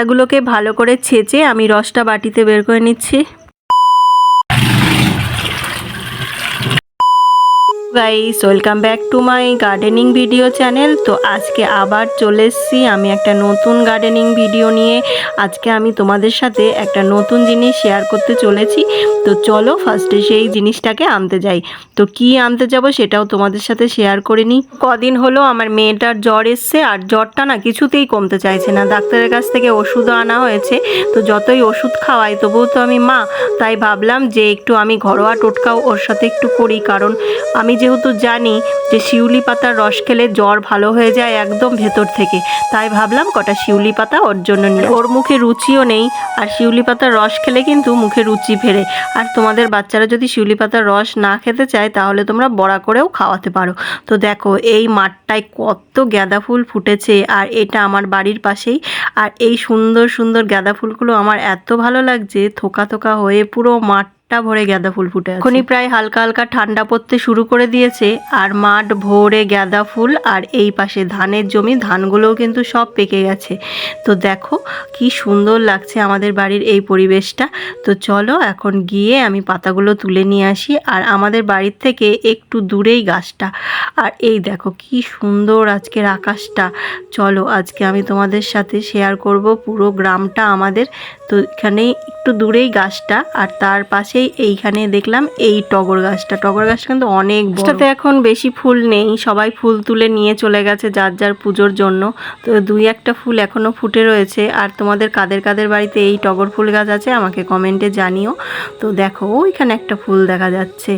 পাতাগুলোকে ভালো করে ছেঁচে আমি রসটা বাটিতে বের করে নিচ্ছি। Guys welcome back to my gardening video channel তো আজকে আবার চলে এসেছি আমি একটা নতুন গার্ডেনিং ভিডিও নিয়ে। আজকে আমি তোমাদের সাথে একটা নতুন জিনিস শেয়ার করতে চলেছি। তো চলো ফার্স্টে সেই জিনিসটাকে আনতে যাই। তো কি আনতে যাব সেটাও তোমাদের সাথে শেয়ার করে নিই। কদিন হলো আমার মেয়েটার জ্বর এসছে আর জ্বরটা না কিছুতেই কমতে চাইছে না। ডাক্তারের কাছ থেকে ওষুধও আনা হয়েছে। তো যতই ওষুধ খাওয়াই, তবুও তো আমি মা। তাই ভাবলাম যে একটু আমি ঘরোয়া টোটকাও ওর সাথে একটু করি। কারণ আমি যেহেতু জানি যে শিউলি পাতার রস খেলে জ্বর ভালো হয়ে যায় একদম ভেতর থেকে, তাই ভাবলাম কটা শিউলি পাতা ওর জন্য নিয়ে ওর মুখে রুচিও নেই, আর শিউলি পাতার রস খেলে কিন্তু মুখে রুচি ফেরে। আর তোমাদের বাচ্চারা যদি শিউলি পাতার রস না খেতে চায়, তাহলে তোমরা বড়া করেও খাওয়াতে পারো। তো দেখো, এই মাঠটায় কত গাঁদা ফুল ফুটেছে, আর এটা আমার বাড়ির পাশেই। আর এই সুন্দর সুন্দর গাঁদা ফুলগুলো আমার এত ভালো লাগছে, থোকা থোকা হয়ে পুরো মাঠ টা ভরে গাঁদা ফুল ফুটে এখনই প্রায় হালকা হালকা ঠান্ডা পড়তে শুরু করে দিয়েছে, আর মাঠ ভরে গাঁদা ফুল, আর এই পাশে ধানের জমি, ধানগুলোও কিন্তু সব পেকে গেছে। তো দেখো, কি সুন্দর লাগছে আমাদের বাড়ির এই পরিবেশটা। তো চলো এখন গিয়ে আমি পাতাগুলো তুলে নিয়ে আসি, আর আমাদের বাড়ির থেকে একটু দূরেই গাছটা। আর এই দেখো, কি সুন্দর আজকের আকাশটা। চলো, আজকে আমি তোমাদের সাথে শেয়ার করব পুরো গ্রামটা আমাদের। তো এখানে একটু দূরেই গাছটা, আর তার পাশেই এইখানে দেখলাম এই টগর গাছটা। টগর গাছটা কিন্তু অনেক গাছটাতে এখন বেশি ফুল নেই, সবাই ফুল তুলে নিয়ে চলে গেছে যার যার পুজোর জন্য। তো দুই একটা ফুল এখনও ফুটে রয়েছে। আর তোমাদের কাদের কাদের বাড়িতে এই টগর ফুল গাছ আছে আমাকে কমেন্টে জানিও। তো দেখো, ওইখানে একটা ফুল দেখা যাচ্ছে।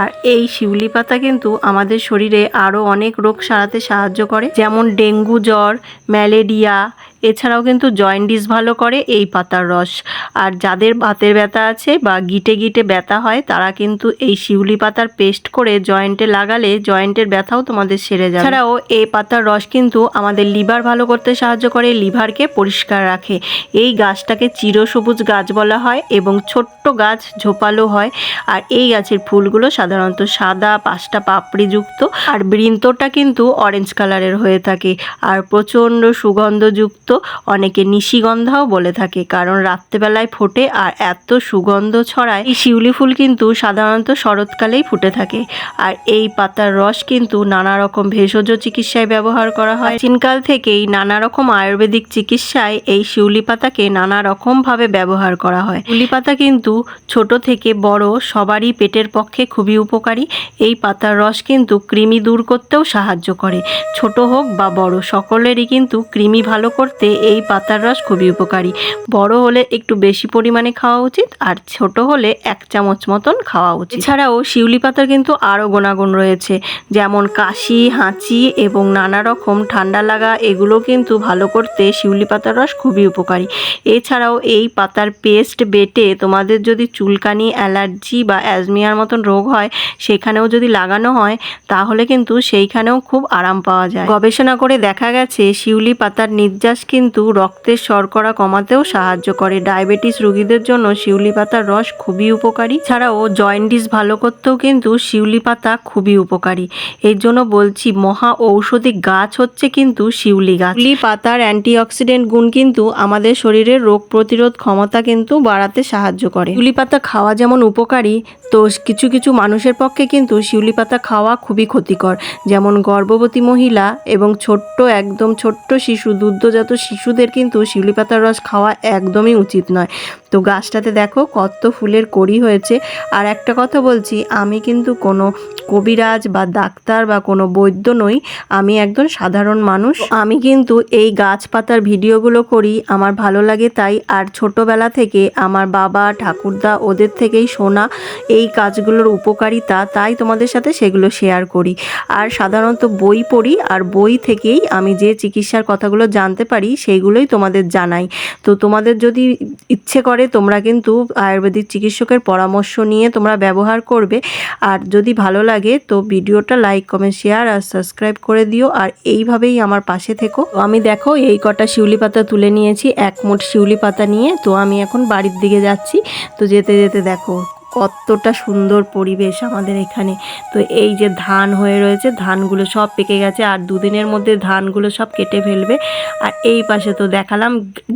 আর এই শিউলি পাতা কিন্তু আমাদের শরীরে আরও অনেক রোগ সারাতে সাহায্য করে। যেমন ডেঙ্গু জ্বর, ম্যালেরিয়া এছাড়াও কিন্তু জয়েন্টিস ভালো করে, এই পাতার রস। আর যাদের বাতের ব্যথা আছে বা গিটে গিটে ব্যথা হয়, তারা কিন্তু এই শিউলি পাতার পেস্ট করে জয়েন্টে লাগালে জয়েন্টের ব্যথাও তোমাদের সেরে যায় এছাড়াও এই পাতার রস কিন্তু আমাদের লিভার ভালো করতে সাহায্য করে, লিভারকে পরিষ্কার রাখে। এই গাছটাকে চিরসবুজ গাছ বলা হয় এবং ছোট্ট গাছ ঝোপালো হয়। আর এই গাছের ফুলগুলো সাধারণত সাদা, পাঁচটা পাপড়িযুক্ত। আর বৃন্তটা কিন্তু অরেঞ্জ কালারের হয়ে থাকে। আর প্রচণ্ড সুগন্ধযুক্ত অনেকে নিশিগন্ধাও বলে থাকে, কারণ রাত্রেবেলায় ফোটে আর এত সুগন্ধ ছড়ায় এই শিউলি ফুল কিন্তু সাধারণত শরৎকালেই ফুটে থাকে। আর এই পাতার রস কিন্তু নানা রকম ভেষজ চিকিৎসায় ব্যবহার করা হয়। প্রাচীনকাল থেকেই নানা রকম আয়ুর্বেদিক চিকিৎসায় এই শিউলি পাতাকে নানা রকমভাবে ব্যবহার করা হয়। শিউলি পাতা কিন্তু ছোট থেকে বড় সবারই পেটের পক্ষে খুবই উপকারী। এই পাতার রস কিন্তু কৃমি দূর করতেও সাহায্য করে। ছোট হোক বা বড়, সকলেরই কিন্তু কৃমি ভালো করতে এই পাতার রস খুবই উপকারী। বড় হলে একটু বেশি পরিমাণে খাওয়া উচিত, আর ছোট হলে এক চামচ মতন খাওয়া উচিত। এছাড়াও শিউলি পাতার কিন্তু আরও গুণাগুণ রয়েছে, যেমন কাশি, হাঁচি এবং নানা রকম ঠান্ডা লাগা, এগুলো কিন্তু ভালো করতে শিউলি পাতার রস খুবই উপকারী। এছাড়াও এই পাতার পেস্ট বেটে তোমাদের যদি চুলকানি, অ্যালার্জি বা অ্যাজমিয়ার মতন রোগ হয়, সেখানেও যদি লাগানো হয়, তাহলে কিন্তু সেইখানেও খুব আরাম পাওয়া যায়। গবেষণা করে দেখা গেছে, শিউলি পাতার নির্যাস কিন্তু রক্তের শর্করা কমাতেও সাহায্য করে। ডায়াবেটিস রোগীদের জন্য শিউলি পাতার রস খুবই উপকারী। ছাড়াও জয়েন্টিস ভালো করতেও কিন্তু শিউলি পাতা খুবই উপকারী। এর জন্য বলছি, মহা ঔষধি গাছ হচ্ছে কিন্তু শিউলি গাছ। শিউলি পাতার অ্যান্টিঅক্সিডেন্ট গুণ কিন্তু আমাদের শরীরের রোগ প্রতিরোধ ক্ষমতা কিন্তু বাড়াতে সাহায্য করে। শিউলি পাতা খাওয়া যেমন উপকারী, তো কিছু কিছু মানুষের পক্ষে কিন্তু শিউলি পাতা খাওয়া খুবই ক্ষতিকর। যেমন গর্ভবতী মহিলা এবং ছোট্ট, একদম ছোট্ট শিশু, দুগ্ধজাত শিশুদের কিন্তু শিউলি পাতার রস খাওয়া একদমই উচিত নয়। তো গাছটাতে দেখো কত ফুলের কড়ি হয়েছে। আর একটা কথা বলছি, আমি কিন্তু কোনো কবিরাজ বা ডাক্তার বা কোনো বৈদ্য নই, আমি একজন সাধারণ মানুষ। আমি কিন্তু এই গাছপাতার ভিডিওগুলো করি, আমার ভালো লাগে তাই। আর ছোটবেলা থেকে আমার বাবা, ঠাকুরদা ওদের থেকেই শোনা এই কাজগুলোর উপকারিতা, তাই তোমাদের সাথে সেগুলো শেয়ার করি। আর সাধারণত বই পড়ি, আর বই থেকেই আমি যে চিকিৎসার কথাগুলো জানতে পারি সেইগুলোই তোমাদের জানাই। তো তোমাদের যদি ইচ্ছে করে তোমরা কিন্তু আয়ুর্বেদিক চিকিৎসকের পরামর্শ নিয়ে তোমরা ব্যবহার করবে। আর যদি ভালো লাগে, তো ভিডিওটা লাইক, কমেন্ট, শেয়ার আর সাবস্ক্রাইব করে দিও। আর এইভাবেই আমার পাশে থেকো। আমি দেখো, এই কটা শিউলি পাতা তুলে নিয়েছি। এক মোট শিউলি পাতা নিয়ে, তো আমি এখন বাড়ির দিকে যাচ্ছি। তো যেতে যেতে দেখো। কতটা সুন্দর পরিবেশ আমাদের এখানে। তো এই যে ধান হয়ে রয়েছে, ধানগুলো সব পেকে গেছে আর দুদিনের মধ্যে ধানগুলো সব কেটে ফেলবে। আর এই পাশে তো দেখালাম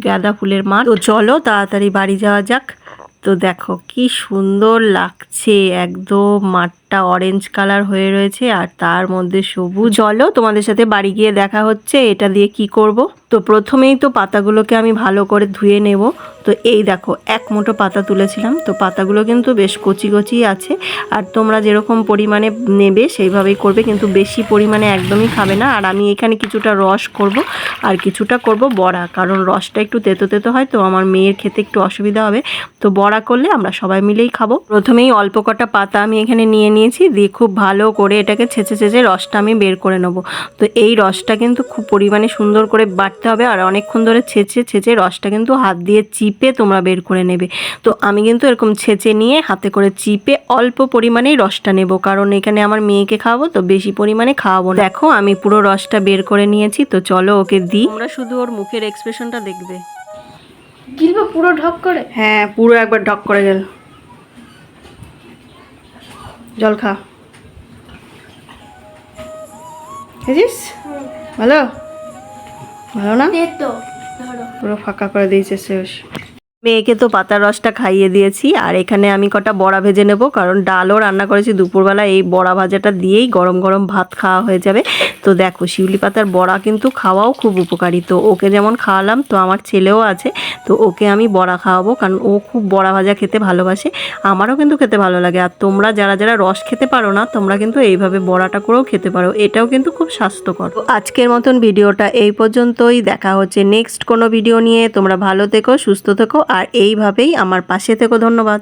গাঁদা ফুলের মাঠ। তো চলো তাড়াতাড়ি বাড়ি যাওয়া যাক। তো দেখো কি সুন্দর লাগছে, একদম মাঠটা অরেঞ্জ কালার হয়ে রয়েছে আর তার মধ্যে সবুজ চলো তোমাদের সাথে বাড়ি গিয়ে দেখা হচ্ছে, এটা দিয়ে কি করব? তো প্রথমেই তো পাতাগুলোকে আমি ভালো করে ধুয়ে নেব। তো এই দেখো, এক মুঠো পাতা তুলেছিলাম, তো পাতাগুলো কিন্তু বেশ কচি কচি আছে। আর তোমরা যেরকম পরিমাণে নেবে সেইভাবেই করবে, কিন্তু বেশি পরিমাণে একদমই খাবে না। আর আমি এখানে কিছুটা রস করব আর কিছুটা করব বড়া, কারণ রসটা একটু তেতো তেতো হয়, তো আমার মেয়ের খেতে একটু অসুবিধা হবে। তো বড়া করলে আমরা সবাই মিলেই খাব। প্রথমেই অল্প কটা পাতা আমি এখানে নিয়ে নিয়েছি দিয়ে খুব ভালো করে এটাকে ছেঁচে ছেঁচে রসটা আমি বের করে নেব। তো এই রসটা কিন্তু খুব পরিমাণে সুন্দর করে বাটতে হবে আর অনেকক্ষণ ধরে ছেঁচে ছেঁচে রসটা কিন্তু হাত দিয়ে চিপে তোমরা বের করে নেবে। তো আমি কিন্তু এরকম ছেঁচে নিয়ে হাতে করে চিপে অল্প পরিমাণেই রসটা নেব কারণ এখানে আমার মেয়েকে খাওয়াবো তো বেশি পরিমাণে খাওয়াবো না। দেখো আমি পুরো রসটা বের করে নিয়েছি তো চলো ওকে দিই। তোমরা শুধু ওর মুখের এক্সপ্রেশনটা দেখবে। গিলবো পুরো ঢক করে? হ্যাঁ পুরো একবার ঢক করে গেল। জল খা। খেয়েছিস? ভালো? ভালো না? দে তো পুরো ফাঁকা করে দিয়েছে শেষ। মেয়েকে তো পাতার রসটা খাইয়ে দিয়েছি আর এখানে আমি কটা বড়া ভেজে নেব কারণ ডালও রান্না করেছি দুপুরবেলা এই বড়া ভাজাটা দিয়েই গরম গরম ভাত খাওয়া হয়ে যাবে। তো দেখো, শিউলি পাতার বড়া কিন্তু খাওয়াও খুব উপকারী। তো ওকে যেমন খাওয়ালাম, তো আমার ছেলেও আছে, তো ওকে আমি বড়া খাওয়াবো, কারণ ও খুব বড়া ভাজা খেতে ভালোবাসে। আমারও কিন্তু খেতে ভালো লাগে, আর তোমরা যারা যারা রস খেতে পারো না, তোমরা কিন্তু এইভাবে বড়াটা করেও খেতে পারো। এটাও কিন্তু খুব স্বাস্থ্যকর। আজকের মতন ভিডিওটা এই পর্যন্তই, দেখা হচ্ছে নেক্সট কোনো ভিডিও নিয়ে। তোমরা ভালো থেকো, সুস্থ থেকো, আর এইভাবেই আমার পাশে থেকো, ধন্যবাদ।